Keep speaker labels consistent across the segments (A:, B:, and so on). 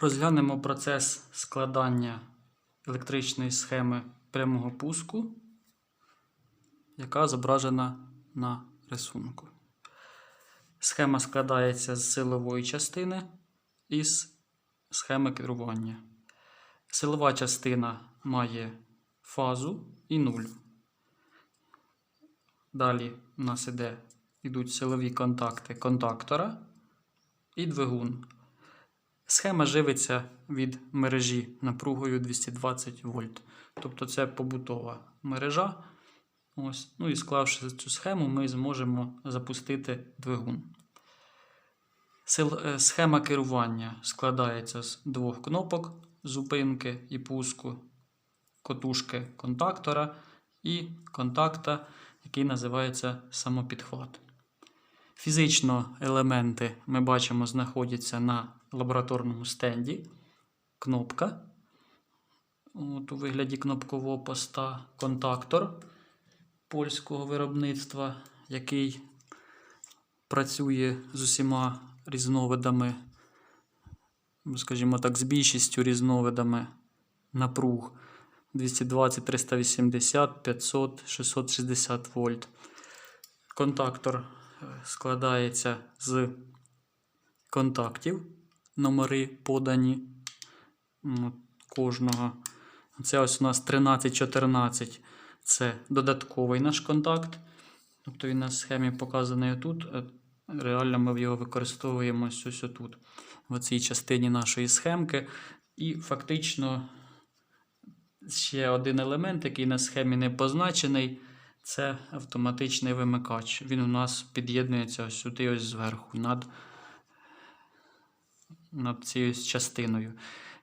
A: Розглянемо процес складання електричної схеми прямого пуску, яка зображена на рисунку. Схема складається з силової частини і з схеми керування. Силова частина має фазу і нуль. Далі у нас іде, йдуть силові контакти контактора і двигун. Схема живиться від мережі напругою 220 вольт. Тобто це побутова мережа. Ось. Ну і склавши цю схему, ми зможемо запустити двигун. Е, Схема керування складається з двох кнопок зупинки і пуску, котушки контактора і контакта, який називається самопідхват. Фізично елементи ми бачимо знаходяться на лабораторному стенді. Кнопка. От у вигляді кнопкового поста контактор польського виробництва, який працює з усіма різновидами, скажімо так, з більшістю різновидами напруг 220, 380, 500, 660 вольт. Контактор е, складається з контактів, номери подані кожного. Це ось у нас 13-14. Це додатковий наш контакт. Тобто він на схемі показаний тут. Реально ми його використовуємо ось ось тут, в цій частині нашої схемки. І фактично ще один елемент, який на схемі не позначений, це автоматичний вимикач. Він у нас під'єднується ось сюди, ось зверху, над, над цією частиною.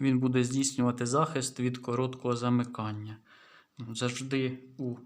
A: Він буде здійснювати захист від короткого замикання. Завжди у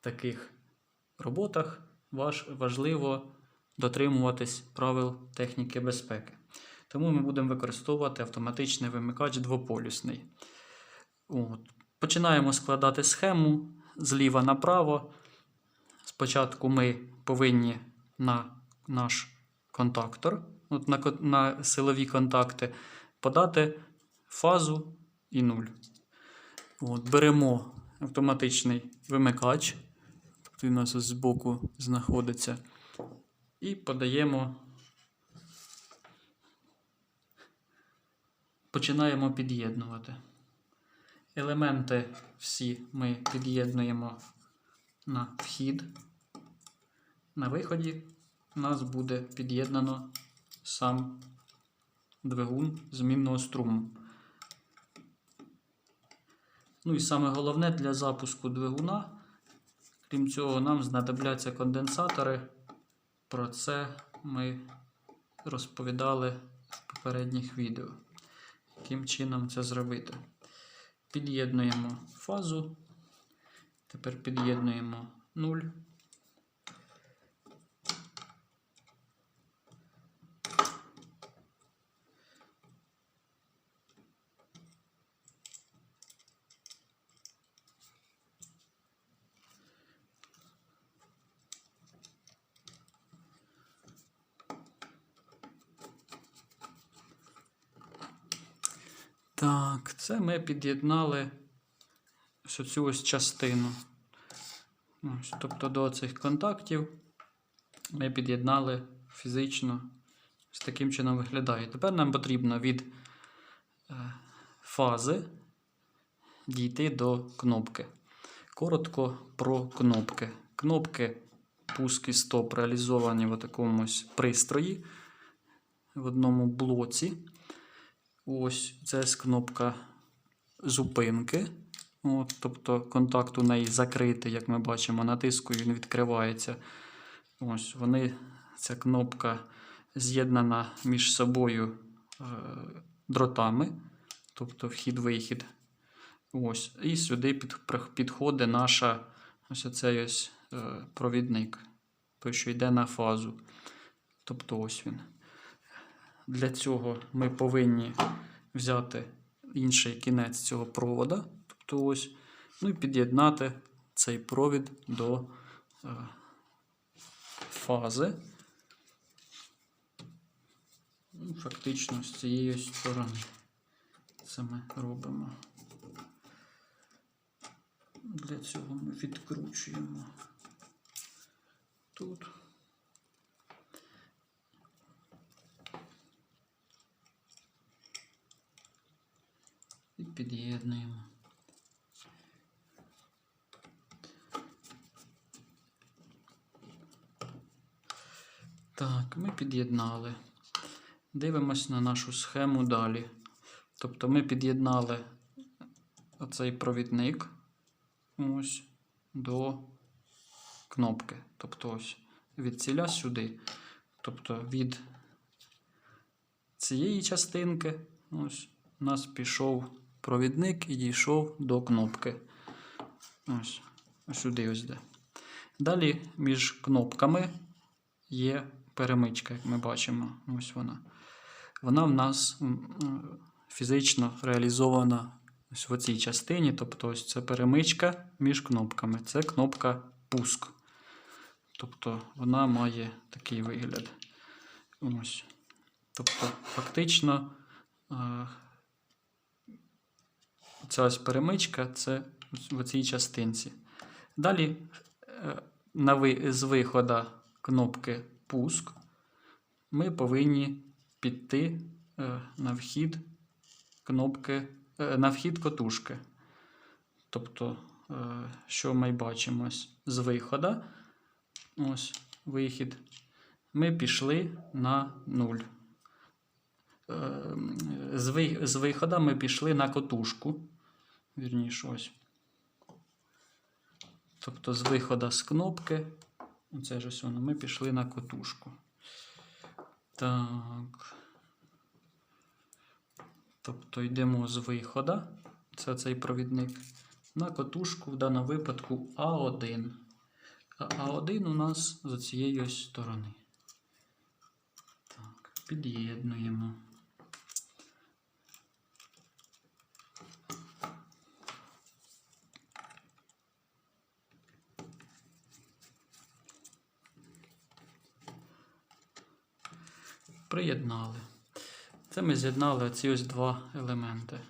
A: таких роботах важ, важливо дотримуватись правил техніки безпеки. Тому ми будемо використовувати автоматичний вимикач двополюсний. От. Починаємо складати схему зліва направо. Спочатку ми повинні на наш контактор, от на, на силові контакти, подати фазу і нуль. От, беремо автоматичний вимикач, тобто він у нас ось збоку знаходиться, і подаємо. Починаємо під'єднувати. Елементи всі ми під'єднуємо на вхід. На виході у нас буде під'єднано сам двигун змінного струму. Ну і саме головне для запуску двигуна, крім цього, нам знадобляться конденсатори. Про це ми розповідали в попередніх відео. Яким чином це зробити? Під'єднуємо фазу. Тепер під'єднуємо 0. Так, це ми під'єднали ось цю ось частину. Ось, тобто до цих контактів ми під'єднали фізично. Ось таким чином виглядає. Тепер нам потрібно від е, фази дійти до кнопки. Коротко про кнопки. Кнопки пуск і стоп реалізовані в такому пристрої в одному блоці. Ось це кнопка зупинки. От, тобто контакт у неї закритий, як ми бачимо, натискую, він відкривається. Ось вони, ця кнопка з'єднана між собою е, дротами, тобто вхід-вихід. Ось. І сюди під, підходить наша ось оцей ось е, провідник, той, що йде на фазу. Тобто ось він. Для цього ми повинні взяти інший кінець цього провода, тобто ось, ну і під'єднати цей провід до е, фази. Ну, Фактично з цієї сторони це ми робимо. Для цього ми відкручуємо тут. Під'єднуємо. Так, ми під'єднали. Дивимось на нашу схему далі. Тобто ми під'єднали оцей провідник ось до кнопки. Тобто ось від ціля сюди. Тобто від цієї частинки ось у нас пішов провідник і дійшов до кнопки. Ось, сюди ось де. Далі між кнопками є перемичка, як ми бачимо. Ось вона. Вона в нас фізично реалізована ось в цій частині. Тобто, ось це перемичка між кнопками. Це кнопка пуск. Тобто вона має такий вигляд. Ось. Тобто, фактично, е, ця ось перемичка це в цій частинці. Далі е, з виходу кнопки пуск ми повинні піти е, на вхід кнопки, е, на вхід котушки. Тобто, що ми бачимо з виходу, ось вихід, ми пішли на 0. Е, З, ви, з виходу ми пішли на котушку. Вірніше, ось. Тобто з виходу з кнопки, оце ж ось воно, ми пішли на котушку. Так. Тобто йдемо з виходу, це цей провідник, на котушку в даному випадку А1. А А1 у нас з цієї ось сторони. Так, під'єднуємо. Приєднали. Це ми з'єднали ці ось два елементи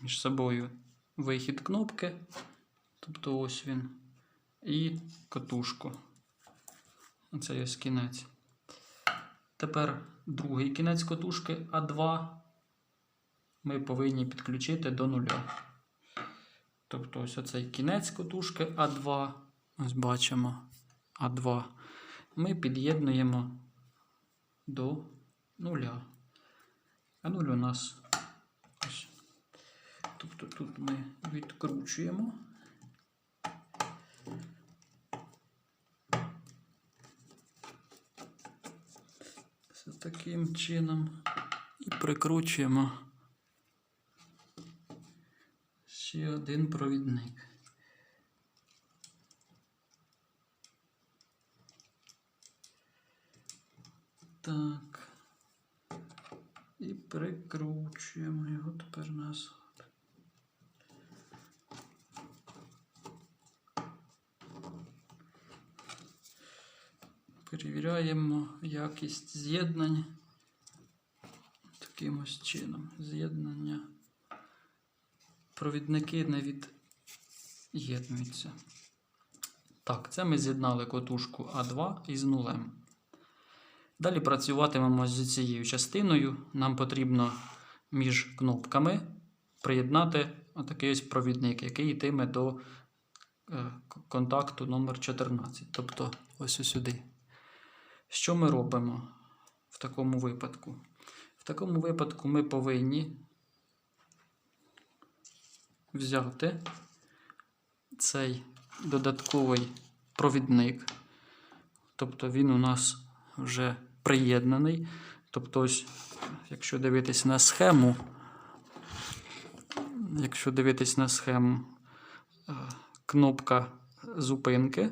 A: між собою. Вихід кнопки, тобто ось він, і катушку. Оце ось кінець. Тепер другий кінець катушки А2 ми повинні підключити до нуля. Тобто ось оцей кінець катушки А2, ось бачимо А2, ми під'єднуємо до нуля. А нуль у нас ось. Тобто тут ми відкручуємо. Це таким чином і прикручуємо ще один провідник. Так. І прикручуємо його тепер назад. Перевіряємо якість з'єднань таким ось чином. З'єднання. Провідники не від'єднуються. Так, це ми з'єднали котушку А2 із нулем. Далі працюватимемо з цією частиною. Нам потрібно між кнопками приєднати отакий ось провідник, який йтиме до е, контакту номер 14. Тобто ось сюди. Що ми робимо в такому випадку? В такому випадку ми повинні взяти цей додатковий провідник. Тобто він у нас вже приєднаний. Тобто, ось, якщо дивитись на схему, якщо дивитись на схему, е, кнопка зупинки,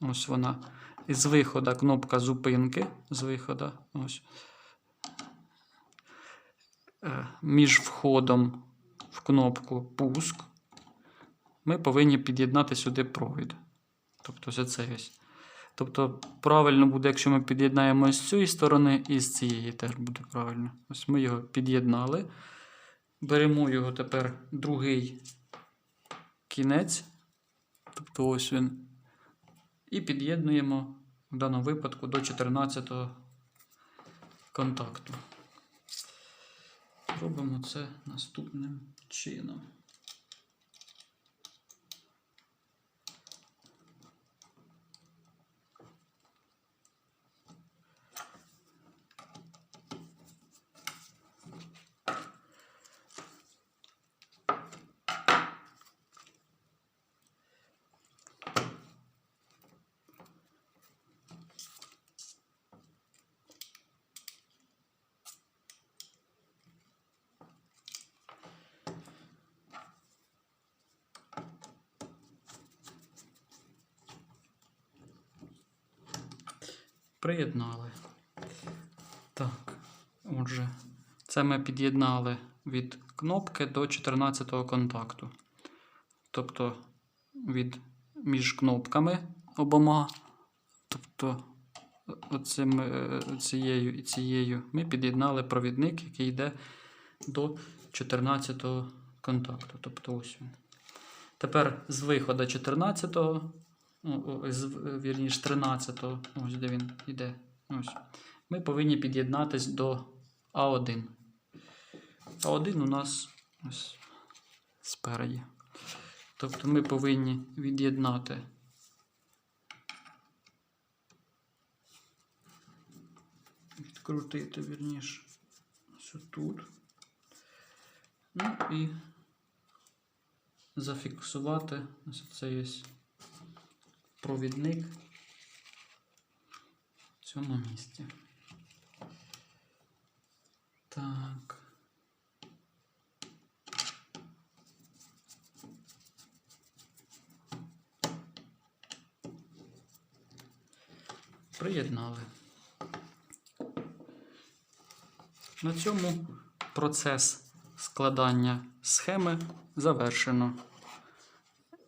A: ось вона. І з виходу кнопка зупинки, з виходу, ось. Е, Між входом в кнопку пуск ми повинні під'єднати сюди провід. Тобто це ось. Тобто правильно буде, якщо ми під'єднаємо з цієї сторони і з цієї теж буде правильно. Ось ми його під'єднали. Беремо його тепер другий кінець. Тобто ось він. І під'єднуємо в даному випадку до 14 контакту. Робимо це наступним чином. Приєднали. Так, отже, це ми під'єднали від кнопки до 14 контакту. Тобто від між кнопками обома, тобто оцим, е, цією і цією, ми під'єднали провідник, який йде до 14 контакту. Тобто ось він. Тепер з виходу 14-го, ну, о, з, е, вірніше 13-го, ось де він йде. Ось. Ми повинні під'єднатись до А1. А1 у нас ось спереді. Тобто ми повинні від'єднати відкрутити, вірніше, ось тут. Ну і зафіксувати ось це є провідник в цьому місці. Так. Приєднали. На цьому процес складання схеми завершено.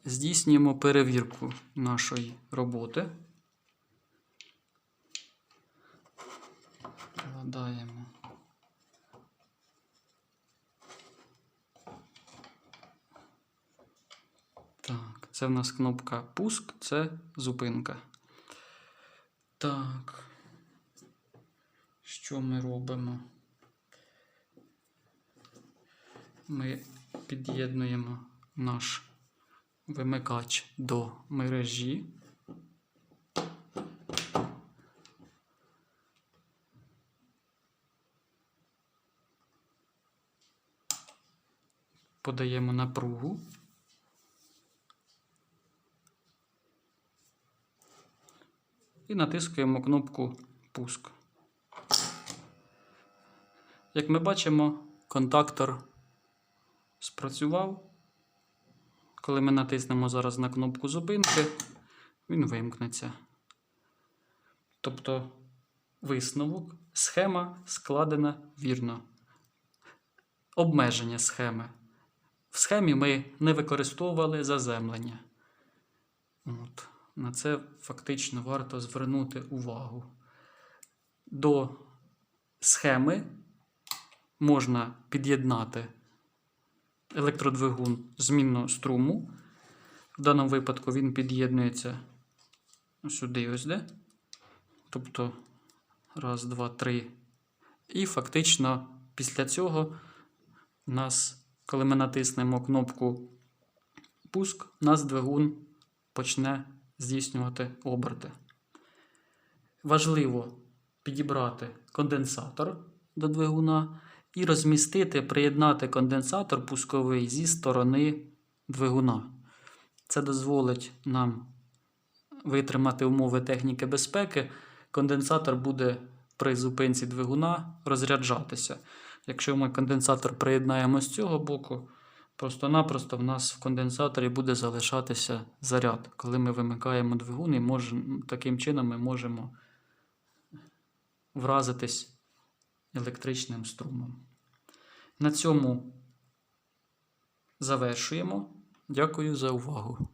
A: Здійснюємо перевірку нашої роботи. Вкладаємо. Так, це в нас кнопка пуск, це зупинка. Так. Що ми робимо? Ми під'єднуємо наш вимикач до мережі. Подаємо напругу. І натискуємо кнопку пуск. Як ми бачимо, контактор спрацював. Коли ми натиснемо зараз на кнопку зупинки, він вимкнеться. Тобто висновок, схема складена вірно. Обмеження схеми. В схемі ми не використовували заземлення. От. На це фактично варто звернути увагу. До схеми можна під'єднати електродвигун змінного струму. В даному випадку він під'єднується сюди, ось де. Тобто, раз, два, три. І фактично після цього нас, коли ми натиснемо кнопку пуск, нас двигун почне здійснювати оберти. Важливо підібрати конденсатор до двигуна і розмістити, приєднати конденсатор пусковий зі сторони двигуна. Це дозволить нам витримати умови техніки безпеки. Конденсатор буде при зупинці двигуна розряджатися. Якщо ми конденсатор приєднаємо з цього боку, просто-напросто в нас в конденсаторі буде залишатися заряд. Коли ми вимикаємо двигун, і можемо, таким чином ми можемо вразитись електричним струмом. На цьому завершуємо. Дякую за увагу.